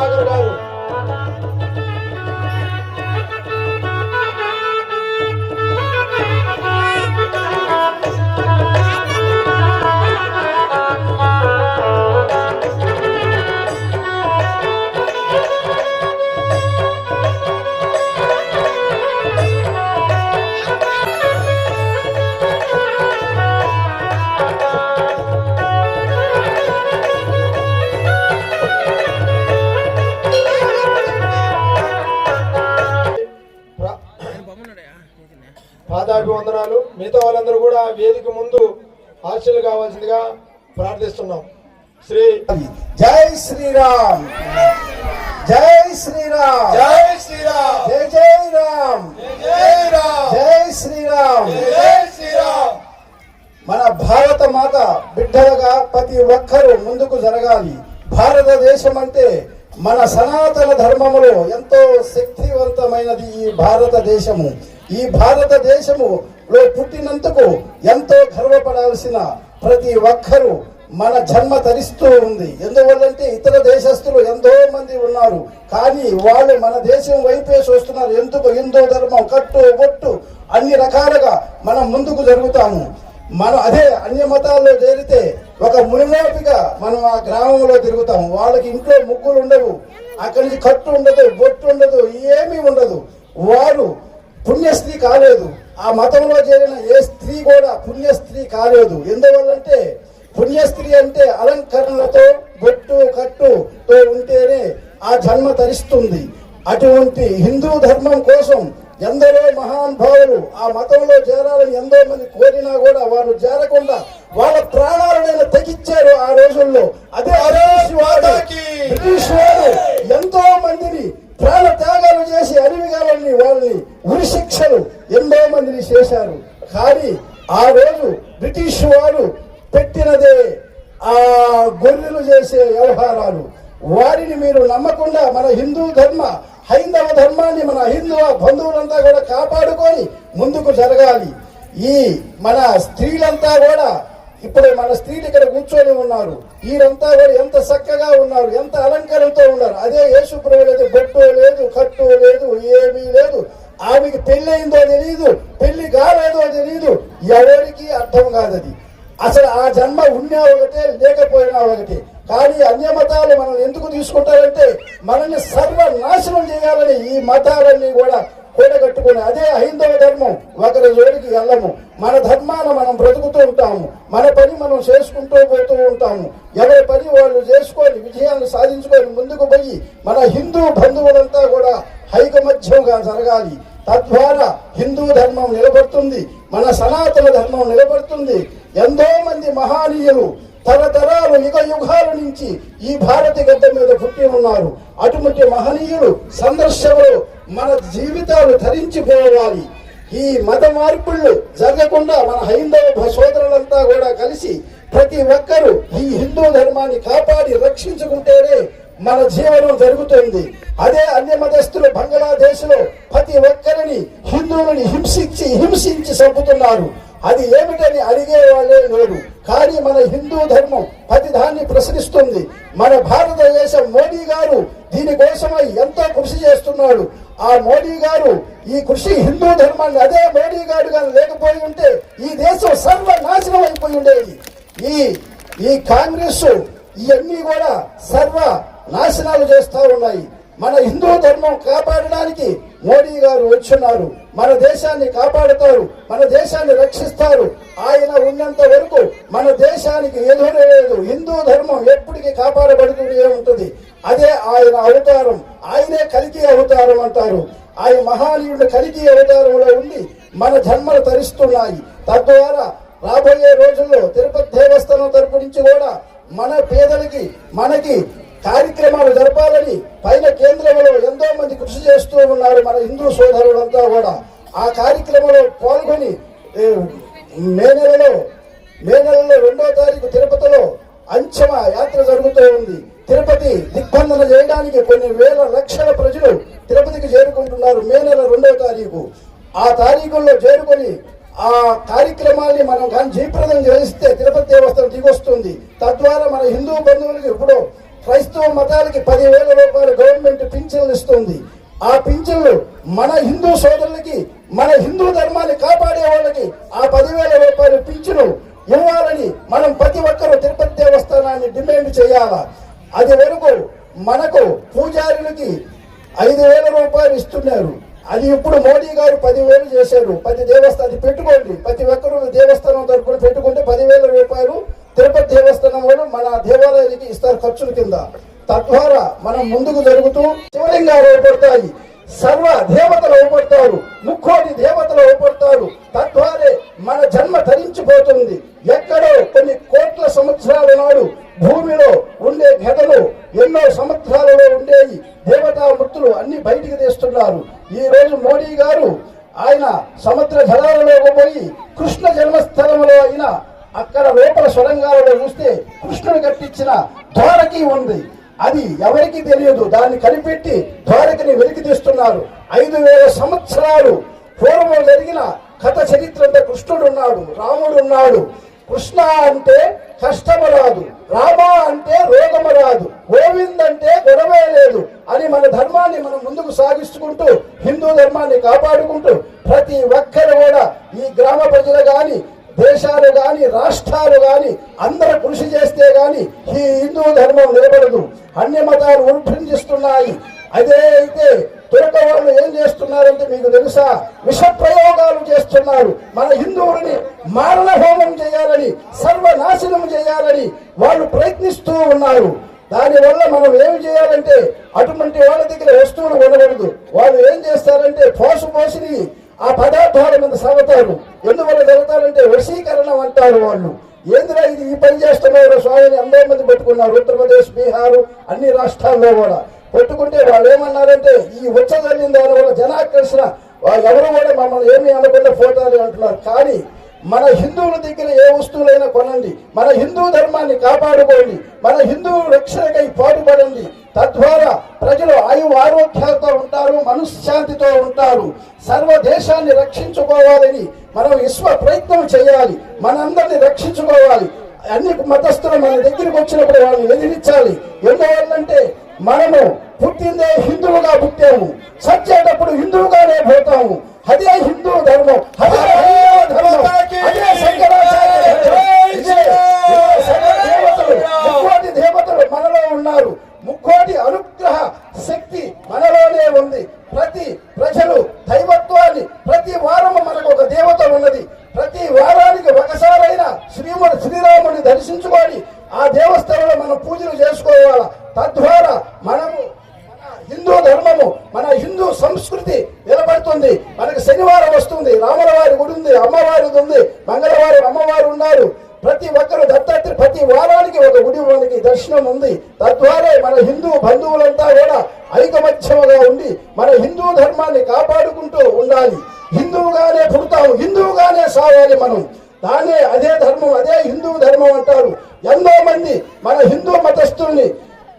సుధాకర్ గారు హాస్టల్ కావాల్సిందిగా ప్రార్థిస్తున్నాం. శ్రీ జై శ్రీరామ్. జై శ్రీరామ్. జై శ్రీరామ్. జై జై రామ్. జై రామ్. జై శ్రీరామ్. జై శ్రీరామ్. మన భారత మాత బిడ్డలుగా ప్రతి ఒక్కరూ ముందుకు జరగాలి. భారతదేశం అంటే మన సనాతన ధర్మములో ఎంతో శక్తివంతమైనది ఈ భారతదేశము. ఈ లో పుట్టినందుకు ఎంతో గర్వపడాల్సిన ప్రతి ఒక్కరూ మన జన్మ తరిస్తూ ఉంది. ఎందువల్లంటే ఇతర దేశస్తులు ఎంతో మంది ఉన్నారు. కానీ వాళ్ళు మన దేశం వైపే చూస్తున్నారు. ఎందుకు? హిందూ ధర్మం కట్టు బొట్టు అన్ని రకాలుగా మనం ముందుకు జరుగుతాము. మనం అదే అన్య మతాల్లో చేరితే ఒక మునిమోపిగా మనం ఆ గ్రామంలో తిరుగుతాం వాళ్ళకి ఇంట్లో ముగ్గులు ఉండవు. అక్కడి నుంచి కట్టు ఉండదు బొట్టు ఉండదు ఏమీ ఉండదు. వారు పుణ్యస్త్రీ కాలేదు. ఆ మతంలో చేరిన ఏ స్త్రీ కూడా పుణ్యస్త్రీ కాలేదు. ఎందువల్లంటే పుణ్యస్త్రీ అంటే అలంకరణలతో బొట్టు కట్టుతో ఉంటేనే ఆ జన్మ తరిస్తుంది. అటువంటి హిందూ ధర్మం కోసం ఎందరో మహానుభావులు ఆ మతంలో చేరాలని ఎంతో మంది కోరినా కూడా వారు చేరకుండా వాళ్ళ ప్రాణాలను తెగించారు ఆ రోజుల్లో. అదే బ్రిటిష్ వారు. ఎంతో మందిని ప్రాణ త్యాగాలు చేసి వాళ్ళని ఉరి శిక్షలు మందిని చేశారు. కానీ ఆ రోజు బ్రిటిష్ వారు పెట్టినదే ఆ గొర్రెలు చేసే వ్యవహారాలు. వారిని మీరు నమ్మకుండా మన హిందూ ధర్మ హైందవ ధర్మాన్ని మన హిందూ బంధువులంతా కూడా కాపాడుకొని ముందుకు జరగాలి. ఈ మన స్త్రీలంతా కూడా ఇప్పుడు మన స్త్రీలు ఇక్కడ కూర్చొని ఉన్నారు. వీరంతా కూడా ఎంత చక్కగా ఉన్నారు ఎంత అలంకరణతో ఉన్నారు. అదే యేసుప్రభు లేదు బొట్టు లేదు కట్టు లేదు ఏమీ లేదు. ఆమెకి పెళ్ళయిందో తెలియదు పెళ్ళి కాలేదో తెలియదు ఎవరికి అర్థం కాదది. అసలు ఆ జన్మ ఉన్నా ఒకటే లేకపోయినా ఒకటే. కానీ అన్య మతాలు మనం ఎందుకు తీసుకుంటారంటే మనల్ని సర్వనాశనం చేయాలని ఈ మతాలన్నీ కూడా కూడగట్టుకుని అదే హైందవ ధర్మం. ఒకరి జోలికి వెళ్ళము. మన ధర్మాన మనం బ్రతుకుతూ ఉంటాము. మన పని మనం చేసుకుంటూ పోతూ ఉంటాము. ఎవరి పని వాళ్ళు చేసుకొని విజయాన్ని సాధించుకొని ముందుకు పోయి మన హిందూ బంధువులంతా కూడా ఐకమత్యంగా జరగాలి. తద్వారా హిందూ ధర్మం నిలబడుతుంది. మన సనాతన ధర్మం నిలబడుతుంది. ఎంతో మంది మహానీయులు తరతరాలు యుగ యుగాల నుంచి ఈ భారత గడ్డ మీద పుట్టి ఉన్నారు. అటువంటి మహనీయులు సందర్శకులు మన జీవితాలు ధరించిపోవాలి. ఈ మత మార్పుళ్ళు జరగకుండా మన హైందవ సోదరులంతా కూడా కలిసి ప్రతి ఒక్కరూ ఈ హిందూ ధర్మాన్ని కాపాడి రక్షించుకుంటేనే మన జీవనం జరుగుతుంది. అదే అన్య మతస్థులు బంగ్లాదేశ్లో ప్రతి ఒక్కరిని హిందువులని హింసించి హింసించి చంపుతున్నారు. అది ఏమిటని అడిగే వాళ్ళే లేరు. కానీ మన హిందూ ధర్మం ప్రతి దాన్ని ప్రశ్నిస్తుంది. మన భారతదేశం మోడీ గారు దీనికోసమై ఎంతో కృషి చేస్తున్నాడు. ఆ మోడీ గారు ఈ కృషి హిందూ ధర్మాన్ని అదే మోడీ గారు కానీ లేకపోయి ఉంటే ఈ దేశం సర్వనాశనం అయిపోయి ఉండేది. ఈ ఈ కాంగ్రెస్ ఇవన్నీ కూడా సర్వ నాశనాలు చేస్తూ ఉన్నాయి. మన హిందూ ధర్మం కాపాడడానికి మోడీ గారు వచ్చున్నారు మన దేశాన్ని కాపాడుతారు. మన దేశాన్ని రక్షిస్తారు. ఆయన ఉన్నంత వరకు మన దేశానికి ఎదురు లేదు. హిందూ ధర్మం ఎప్పటికీ కాపాడబడుతూనే ఉంటుంది. అదే ఆయన అవతారం. ఆయనే కలికి అవతారం అంటారు. ఆయన మహానీయుడు కలికి అవతారంలో ఉండి మన జన్మలు తరిస్తున్నాయి. తద్వారా రాబోయే రోజుల్లో తిరుపతి దేవస్థానం తరపు నుంచి కూడా మన పేదలకి మనకి కార్యక్రమాలు జరపాలని పైన కేంద్రంలో ఎంతో మంది కృషి చేస్తూ ఉన్నారు మన హిందూ సోదరులంతా కూడా. ఆ కార్యక్రమంలో పాల్గొని మే నెలలో మే నెలలో రెండో తారీఖు తిరుపతిలో అంచమ యాత్ర జరుగుతూ ఉంది. తిరుపతి దిగ్బంధన చేయడానికి కొన్ని వేల లక్షల ప్రజలు తిరుపతికి చేరుకుంటున్నారు మే నెల రెండో తారీఖు. ఆ తారీఖుల్లో చేరుకొని ఆ కార్యక్రమాన్ని మనం కానీ జయప్రదం చేస్తే తిరుపతి దేవస్థానం దిగొస్తుంది. తద్వారా మన హిందూ బంధువులకి ఇప్పుడు క్రైస్తవ మతాలకి పదివేల రూపాయలు గవర్నమెంట్ పింఛన్లు ఇస్తుంది. ఆ పింఛన్లు మన హిందూ సోదరులకి మన హిందూ ధర్మాన్ని కాపాడే వాళ్ళకి ఆ పదివేల రూపాయలు పింఛను ఇవ్వాలని మనం ప్రతి ఒక్కరూ తిరుపతి దేవస్థానాన్ని డిమాండ్ చేయాలా? అది వరకు మనకు పూజారులకి ఐదు వేల రూపాయలు ఇస్తున్నారు. అది ఇప్పుడు మోడీ గారు పదివేలు చేశారు. ప్రతి దేవస్థానం పెట్టుకోండి. ప్రతి ఒక్కరు దేవస్థానం తరపున పెట్టుకుంటే పదివేల రూపాయలు తిరుపతి దేవస్థానం వాళ్ళు మన దేవాలయానికి ఇస్తారు ఖర్చుల కింద. తద్వారా మనం ముందుకు జరుగుతూ శివలింగాలు ఏర్పడతాయి. సర్వ దేవతలు ఏర్పడతారు. ముక్కోటి దేవతలు ఏర్పడతారు. తద్వారే మన జన్మ తరించిపోతుంది. ఎక్కడో కొన్ని కోట్ల సంవత్సరాల నాడు భూమిలో ఉండే ఘటలు ఎన్నో సంవత్సరాలలో ఉండేవి దేవతా మృతులు అన్ని బయటికి తీస్తున్నారు. ఈ రోజు మోడీ గారు ఆయన సముద్ర జలాలలోకి పోయి కృష్ణ జన్మస్థలంలో అయిన అక్కడ లోపల సొరంగాలలో చూస్తే కృష్ణుడు కట్టించిన ద్వారకి ఉంది. అది ఎవరికి తెలియదు. దాన్ని కనిపెట్టి ద్వారకని వెలికి తీస్తున్నారు. ఐదు వేల సంవత్సరాలు పూర్వం జరిగిన కథ చరిత్ర అంతా కృష్ణుడు ఉన్నాడు రాముడు ఉన్నాడు. కృష్ణ అంటే కష్టము రాదు. రామ అంటే రోగము రాదు. గోవింద్ అంటే గొడవే లేదు అని మన ధర్మాన్ని మనం ముందుకు సాగిస్తుకుంటూ హిందూ ధర్మాన్ని కాపాడుకుంటూ ప్రతి ఒక్కరు కూడా ఈ గ్రామ ప్రజలు కానీ దేశాలు కానీ రాష్ట్రాలు కానీ అందరూ కృషి చేస్తే కానీ ఈ హిందూ ధర్మం నిలబడదు. అన్ని మతాలు ఉల్ఫించిస్తున్నాయి అదే అయితే తురక వాళ్ళు ఏం చేస్తున్నారంటే మీకు తెలుసా? విష ప్రయోగాలు చేస్తున్నారు. మన హిందువులని మారణ హోమం చేయాలని సర్వనాశనం చేయాలని వాళ్ళు ప్రయత్నిస్తూ ఉన్నారు. దానివల్ల మనం ఏమి చేయాలంటే అటువంటి వాళ్ళ దగ్గర వస్తువులు ఉండకూడదు వాళ్ళు ఏం చేస్తారంటే పోసు పోసిని ఆ పదార్థాల మీద సవతారు ఎందువల్ల జరుగుతారంటే వశీకరణం అంటారు వాళ్ళు. ఏందిరా ఇది? ఈ పని చేస్తున్నారు. స్వామిని అందరి మంది పెట్టుకున్నారు. ఉత్తరప్రదేశ్ బీహార్ అన్ని రాష్ట్రాల్లో కూడా. పెట్టుకుంటే వాళ్ళు ఏమన్నారంటే ఈ ఉచ్చదల్లిన దాని వల్ల జనాకర్షణ ఎవరు కూడా మమ్మల్ని ఏమీ అనకుండా ఫోటోలు అంటున్నారు. కానీ మన హిందువుల దగ్గర ఏ వస్తువులైనా కొనండి. మన హిందూ ధర్మాన్ని కాపాడుకోండి. మన హిందూ రక్షణకై పాటుపడండి. తద్వారా ప్రజలు ఆయువు ఆరోగ్యాలతో ఉంటారు మనశ్శాంతితో ఉంటారు. సర్వ దేశాన్ని రక్షించుకోవాలని మనం విశ్వ ప్రయత్నం చేయాలి. మనందరిని రక్షించుకోవాలి. అన్ని మతస్థులు మన దగ్గరికి వచ్చినప్పుడు వాళ్ళని ఎదిరించాలి. ఎందువల్లంటే మనము పుట్టిందే హిందువుగా పుట్టాము. చచ్చేటప్పుడు హిందువుగానే పోతాము. అదే హిందూ ధర్మం అదే హైందవ ధర్మం అదే శంకరాచార్య ధర్మం. ఇదే ఇదే సకల దేవతలు ముక్కోటి దేవతలు మనలో ఉన్నారు ముక్కోటి అనుగ్రహ శక్తి మనలోనే ఉంది ప్రతి ప్రజలు దైవత్వాన్ని ప్రతి వారము మనకు ఒక దేవత ఉన్నది ప్రతి వారానికి ఒకసారైనా శ్రీముడు శ్రీరాముని దర్శించుకొని ఆ దేవస్థానంలో మనం పూజలు చేసుకోవాలి తద్వారా మనము మన హిందూ ధర్మము మన హిందూ సంస్కృతి నిలబడుతుంది మనకి శనివారం వస్తుంది రాముల వారి గుడి ఉంది అమ్మవారిది ఉంది మంగళవారం అమ్మవారు ఉన్నారు ప్రతి ఒక్కరు దత్తాత్రి ప్రతి వారానికి ఒక గుడి మనకి దర్శనం ఉంది. తద్వారా మన హిందూ బంధువులంతా కూడా ఐకమత్యముగా ఉండి మన హిందూ ధర్మాన్ని కాపాడుకుంటూ ఉండాలి. హిందువుగానే పుడతాము హిందువుగానే సాగాలి మనం. దానే అదే ధర్మం అదే హిందూ ధర్మం అంటారు. ఎంతో మంది మన హిందూ మతస్థుల్ని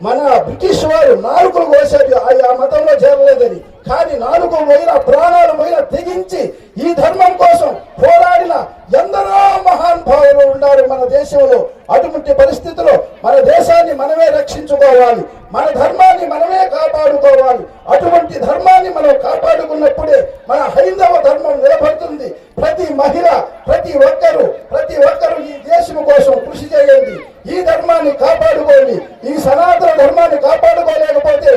మన బ్రిటిష్ వారు నాలుగులు కోసారు ఆ ఆ మతంలో చేరలేదని. కానీ నాలుగు పోయిన ప్రాణాలు పోయిన తెగించి ఈ ధర్మం కోసం పోరాడిన ఎందరో మహాన్ భావులు ఉన్నారు మన దేశంలో. అటువంటి పరిస్థితిలో మన దేశాన్ని మనమే రక్షించుకోవాలి. మన ధర్మాన్ని మనమే కాపాడుకోవాలి. అటువంటి ధర్మాన్ని మనం కాపాడుకున్నప్పుడే మన హైందవ ధర్మం నిలబడుతుంది. ప్రతి మహిళ ప్రతి ఒక్కరు ప్రతి ఒక్కరు ఈ దేశం కోసం కృషి చేయండి ఈ ధర్మాన్ని కాపాడుకోండి ఈ సనాతన ధర్మాన్ని కాపాడుకోలేకపోతే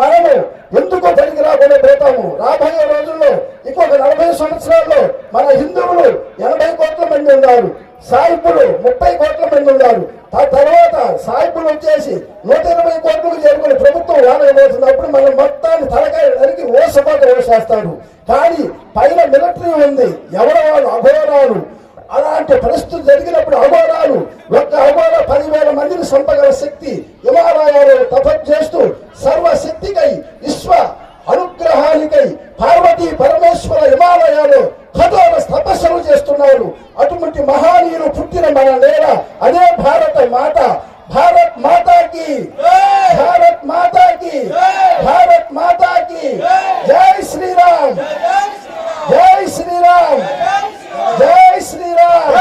మనము ఎందుకు పనికి రాకుండా పోతాము రాబోయే రోజుల్లో ఇంకొక నలభై సంవత్సరాల్లో మన హిందువులు ఎనభై కోట్ల మంది ఉన్నారు సాయిపులు ముప్పై కోట్ల మంది ఉన్నారు. ఆ తర్వాత సాయిపులు వచ్చేసి నూట ఇరవై కోట్లకు చేరుకుని ప్రభుత్వం వాడకపోతుంది అప్పుడు మనం మొత్తాన్ని తలకాయ నరికి ఓసపాట ఓసేస్తాడు కానీ పైన మిలిటరీ ఉంది. ఎవరు వాళ్ళు? అఘోరాలు. అలాంటి పరిస్థితులు జరిగినప్పుడు అఘోరాలు ఒక్క అఘోర పదివేల మందిని చంపగల శక్తి హిమాలయాలు తపస్సు చేస్తూ సర్వశక్తికై విశ్వ అనుగ్రహానికై పార్వతీ పరమేశ్వర హిమాలయాలు కఠోర తపస్సులు చేస్తున్నారు అటువంటి మహానీయులు పుట్టిన మన నేల అదే భారత మాత. భారత్ మాతాకి. భారత్ మాతాకి. భారత్ మాతాకి. జై! శ్రీరామ్. జై శ్రీరామ్. జై శ్రీరామ్.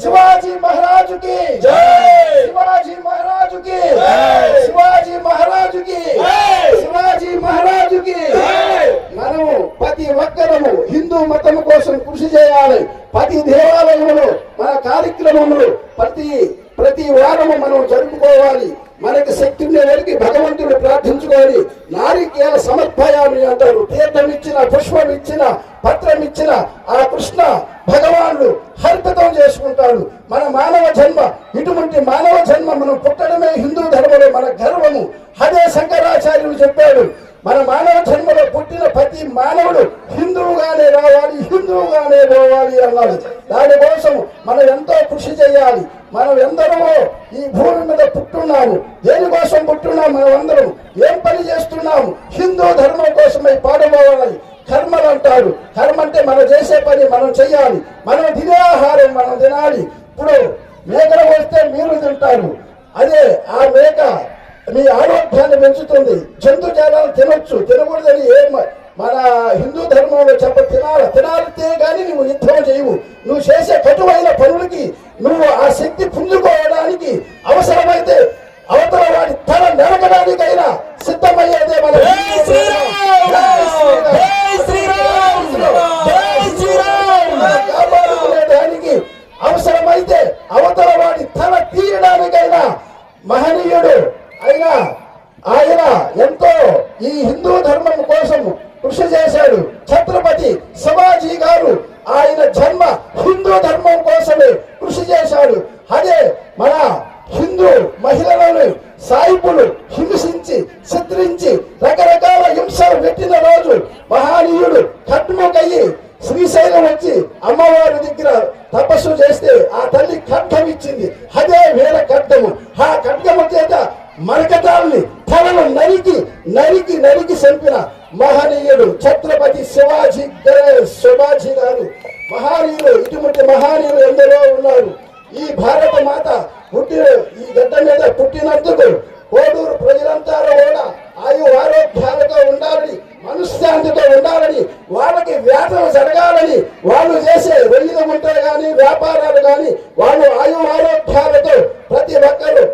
శివాజీ మహారాజుకి. శివాజీ ప్రజాప్రజనము హిందూ మతం కోసం కృషి చేయాలి. ప్రతి దేవాలయంలో మన కార్యక్రమములు ప్రతి ప్రతి వారము మనం జరుపుకోవాలి. మనకి శక్తి ఉండేవారికి భగవంతుడు ప్రార్థించుకోవాలి నారికేల సమర్పయామి అంటారు. తీర్థం ఇచ్చిన పుష్పం ఇచ్చిన పత్రం ఇచ్చిన ఆ కృష్ణ భగవానుడు హర్పితం చేసుకుంటాడు. మన మానవ జన్మ ఇటువంటి మానవ జన్మ మనం పుట్టడమే హిందూ ధర్మలో మన గర్వము. అదే శంకరాచార్యులు చెప్పాడు మన మానవ జన్మలో పుట్టిన ప్రతి మానవుడు హిందువుగానే రావాలి హిందువుగానే పోవాలి అన్నాడు. దానికోసం మనం ఎంతో కృషి చేయాలి. మనం ఎందరమో ఈ భూమి మీద పుట్టున్నాము. దేనికోసం పుట్టున్నాము మనం అందరం ఏం పని చేస్తున్నాము? హిందూ ధర్మం కోసమై పాడుకోవాలి. కర్మలు అంటారు కర్మ అంటే మనం చేసే పని మనం చేయాలి మనం తినే ఆహారం మనం తినాలి. ఇప్పుడు మేకలు వస్తే మీరు తింటారు. అదే ఆ మేక మీ ఆరోగ్యాన్ని పెంచుతుంది. జంతు జాలాలు తినొచ్చు. తినకూడదని ఏ మన హిందూ ధర్మంలో చెప్ప తినాలి తినాలితే కానీ నువ్వు యుద్ధం చేయవు. నువ్వు చేసే కటువైన పనులకి నువ్వు ఆ శక్తి పుంజుకోవడానికి అవసరమైతే అవతల వాడి తల నరకడానికైనా సిద్ధమయ్యేదే మన జై శ్రీరామ్! జై శ్రీరామ్! జై శ్రీరామ్! మనం కాపాడుకునేదానికి అవసరమైతే అవతల వాడి తల తీయడానికైనా మహనీయుడు అయినా ఆయన ఎంతో ఈ హిందూ ధర్మం కోసం కృషి చేశాడు. ఛత్రపతి శివాజీ గారు ఆయన జన్మ హిందూ ధర్మం కోసమే కృషి చేశాడు. అదే మన హిందూ మహిళలను సాయిపులు హింసించి చిత్రించి రకరకాల హింసలు పెట్టిన రోజు మహానీయుడు కట్ముకయ్యి శ్రీశైలం వచ్చి అమ్మవారి దగ్గర తపస్సు చేస్తే ఆ తల్లి ఖడ్గం ఇచ్చింది. అదే వేల ఖడ్గము. ఆ ఖడ్గము చేత మరకటాల్ని తలను నరికి నరికి నరికి చంపిన మహనీయుడు ఛత్రపతి శివాజీ శివాజీ గారు. మహనీయులు ఇటువంటి మహనీయులు ఎందరో ఉన్నారు. ఈ భారత మాత పుట్టిన ఈ గడ్డ మీద పుట్టినందుకు కోడూరు ప్రజలంతా కూడా ఆయు ఆరోగ్యాలతో ఉండాలని మనశ్శాంతితో ఉండాలని వాళ్ళకి వేతనం జరగాలని వాళ్ళు చేసే రొయ్యల ఉంటారు కానీ వ్యాపారాలు కానీ వాళ్ళు ఆయు ఆరోగ్యాలతో ప్రతి ఒక్కరు